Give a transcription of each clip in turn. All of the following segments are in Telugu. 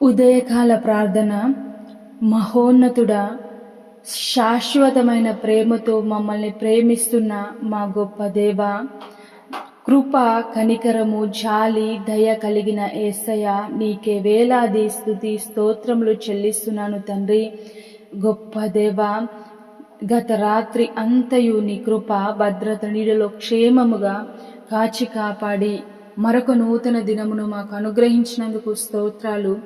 ఉదయకాల ప్రార్థన మహోన్నతుడా శాశ్వతమైన ప్రేమతో మమ్మల్ని ప్రేమిస్తున్న మా గొప్ప దేవ కృప కనికరము జాలి దయ కలిగిన ఏసయ నీకే వేలాది స్థుతి స్తోత్రములు చెల్లిస్తున్నాను తండ్రి. గొప్ప దేవ గత రాత్రి అంతయు నీ కృప భద్రత నీడలో క్షేమముగా కాచి కాపాడి మరొక నూతన దినమును మాకు అనుగ్రహించినందుకు స్తోత్రాలు.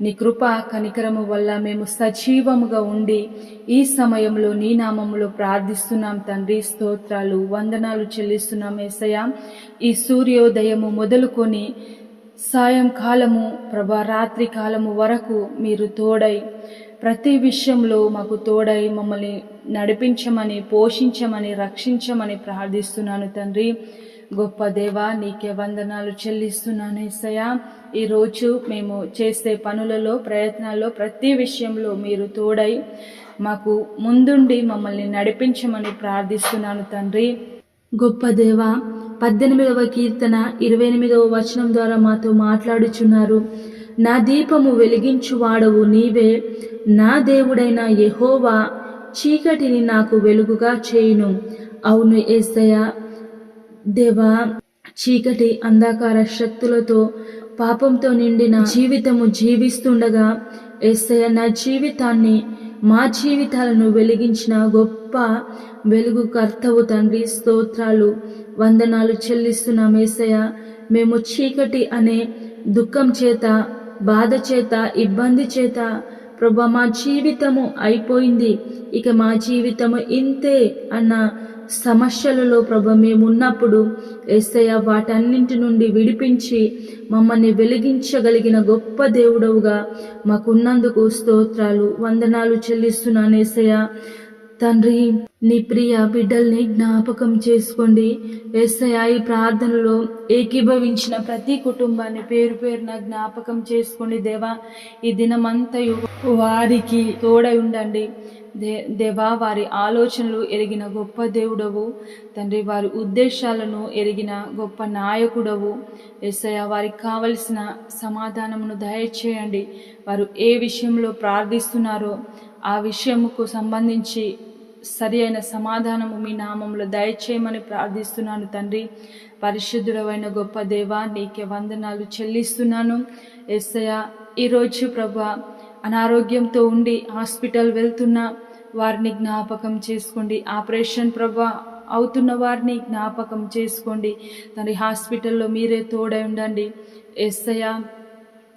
నీ కృప కనికరము వల్ల మేము సజీవముగా ఉండి ఈ సమయంలో నీ నామములో ప్రార్థిస్తున్నాం తండ్రి. స్తోత్రాలు వందనాలు చెల్లిస్తున్నాం ఏసయ ఈ సూర్యోదయము మొదలుకొని సాయంకాలము ప్రభా రాత్రి కాలము వరకు మీరు తోడై ప్రతి విషయంలో మాకు తోడై మమ్మల్ని నడిపించమని పోషించమని రక్షించమని ప్రార్థిస్తున్నాను తండ్రి. గొప్ప దేవా నీకే వందనాలు చెల్లిస్తున్నాను ఏసయ్య. ఈరోజు మేము చేసే పనులలో ప్రయత్నాల్లో ప్రతి విషయంలో మీరు తోడై మాకు ముందుండి మమ్మల్ని నడిపించమని ప్రార్థిస్తున్నాను తండ్రి. గొప్ప దేవ పద్దెనిమిదవ కీర్తన ఇరవై ఎనిమిదవ వచనం ద్వారా మాతో మాట్లాడుచున్నారు. నా దీపము వెలిగించువాడవు నీవే. నా దేవుడైన యహోవా చీకటిని నాకు వెలుగుగా చేయును. అవును ఏసయ్య దేవా చీకటి అంధకార శక్తులతో పాపంతో నిండిన జీవితము జీవిస్తుండగా ఎస్ఐ నా జీవితాన్ని మా జీవితాలను వెలిగించిన గొప్ప వెలుగు కర్తవు తండ్రి స్తోత్రాలు వందనాలు చెల్లిస్తున్నాం ఏసయ మేము చీకటి అనే దుఃఖం చేత బాధ చేత ఇబ్బంది చేత ప్రభా మా జీవితము అయిపోయింది. ఇక మా జీవితము ఇంతే అన్న సమస్యలలో ప్రభ మేము ఉన్నప్పుడు ఏసయ్య వాటన్నింటి నుండి విడిపించి మమ్మల్ని వెలిగించగలిగిన గొప్ప దేవుడవుగా మాకున్నందుకు స్తోత్రాలు వందనాలు చెల్లిస్తున్నాను ఏసయ్య. తండ్రి నీ ప్రియ బిడ్డల్ని జ్ఞాపకం చేసుకోండి. ఎస్ఐ ఈ ప్రార్థనలో ఏకీభవించిన ప్రతి కుటుంబాన్ని పేరు పేరున జ్ఞాపకం చేసుకోండి దేవా. ఈ దినమంతయు వారికి తోడై ఉండండి. దే దేవా వారి ఆలోచనలు ఎరిగిన గొప్ప దేవుడవు. తండ్రి వారి ఉద్దేశాలను ఎరిగిన గొప్ప నాయకుడవు. ఎస్ఐ వారికి కావలసిన సమాధానమును దయచేయండి. వారు ఏ విషయంలో ప్రార్థిస్తున్నారో ఆ విషయముకు సంబంధించి సరి అయిన సమాధానము మీ నామంలో దయచేయమని ప్రార్థిస్తున్నాను తండ్రి. పరిశుద్ధుడమైన గొప్ప దేవా నీకే వందనాలు చెల్లిస్తున్నాను. ఎస్సయ ఈరోజు ప్రభా అనారోగ్యంతో ఉండి హాస్పిటల్ వెళ్తున్నా. వారిని జ్ఞాపకం చేసుకోండి. ఆపరేషన్ ప్రభా అవుతున్న వారిని జ్ఞాపకం చేసుకోండి. తండ్రి హాస్పిటల్లో మీరే తోడై ఉండండి. ఎస్సయ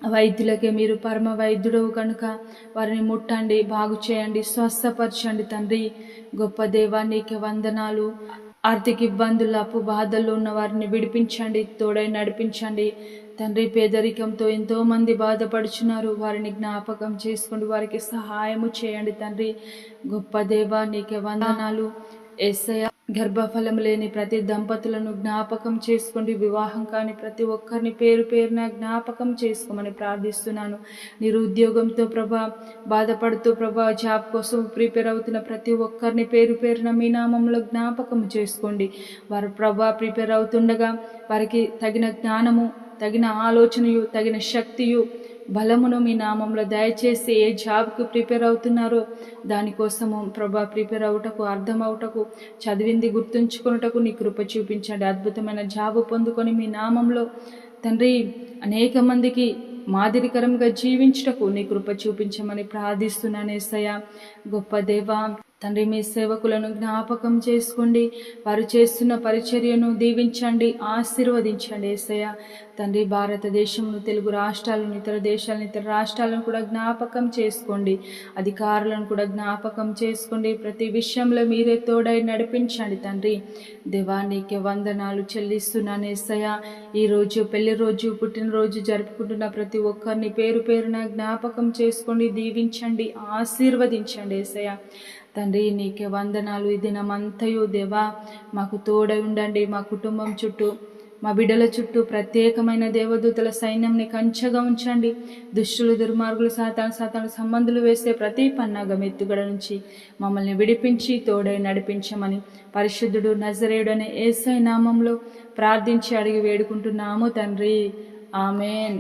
వైద్యులకే మీరు పరమ వైద్యుడవు కనుక. వారిని ముట్టండి బాగు చేయండి స్వస్థపరచండి తండ్రి. గొప్ప దేవా నీకే వందనాలు. ఆర్థిక ఇబ్బందులు అప్పు బాధల్లో ఉన్న వారిని విడిపించండి తోడై నడిపించండి. తండ్రి పేదరికంతో ఎంతో మంది బాధపడుచున్నారు. వారిని జ్ఞాపకం చేసుకోండి. వారికి సహాయము చేయండి తండ్రి. గొప్ప దేవా నీకే వందనాలు. ఎస్ఐ గర్భఫలం లేని ప్రతి దంపతులను జ్ఞాపకం చేసుకోండి. వివాహం కాని ప్రతి ఒక్కరిని పేరు పేరున జ్ఞాపకం చేసుకోమని ప్రార్థిస్తున్నాను. నిరుద్యోగంతో ప్రభా బాధపడుతూ ప్రభా జాబ్ కోసం ప్రిపేర్ అవుతున్న ప్రతి ఒక్కరిని పేరు పేరున మీ నామంలో జ్ఞాపకం చేసుకోండి. వారు ప్రభా ప్రిపేర్ అవుతుండగా వారికి తగిన జ్ఞానము తగిన ఆలోచనయు తగిన శక్తియు బలమును మీ నామంలో దయచేసి ఏ జాబ్కు ప్రిపేర్ అవుతున్నారో దానికోసము ప్రభా ప్రిపేర్ అవుటకు అర్థం అవుటకు చదివింది గుర్తుంచుకున్నటకు నీ కృప చూపించండి. అద్భుతమైన జాబ్ పొందుకొని మీ నామంలో తండ్రి అనేక మందికి మాదిరికరంగా జీవించుటకు నీ కృప చూపించమని ప్రార్థిస్తున్నాను ఏసయ్య. గొప్ప దేవా తండ్రి మీ సేవకులను జ్ఞాపకం చేసుకోండి. వారు చేస్తున్న పరిచర్యను దీవించండి ఆశీర్వదించండి. ఏసయ్య తండ్రి భారతదేశంను తెలుగు రాష్ట్రాలను ఇతర దేశాలను ఇతర రాష్ట్రాలను కూడా జ్ఞాపకం చేసుకోండి. అధికారులను కూడా జ్ఞాపకం చేసుకోండి. ప్రతి విషయంలో మీరే తోడై నడిపించండి తండ్రి. దేవానికి వందనాలు చెల్లిస్తున్నాను ఏసయ్య. ఈరోజు పెళ్ళి రోజు పుట్టినరోజు జరుపుకుంటున్న ప్రతి ఒక్కరిని పేరు పేరున జ్ఞాపకం చేసుకోండి దీవించండి ఆశీర్వదించండి ఏసయ్య. తండ్రి నీకే వందనాలు. ఈ దినమంతయు దేవా మాకు తోడై ఉండండి. మా కుటుంబం చుట్టూ మా బిడ్డల చుట్టూ ప్రత్యేకమైన దేవదూతల సైన్యంని కంచగా ఉంచండి. దుష్టులు దుర్మార్గులు సాతాను సాతాను సంబంధులు వేసే ప్రతి పన్నాగం ఎత్తుగడ నుంచి మమ్మల్ని విడిపించి తోడై నడిపించమని పరిశుద్ధుడు నజరేయుడు అనే ఏసై నామంలో ప్రార్థించి అడిగి వేడుకుంటున్నాము తండ్రి. ఆమెన్.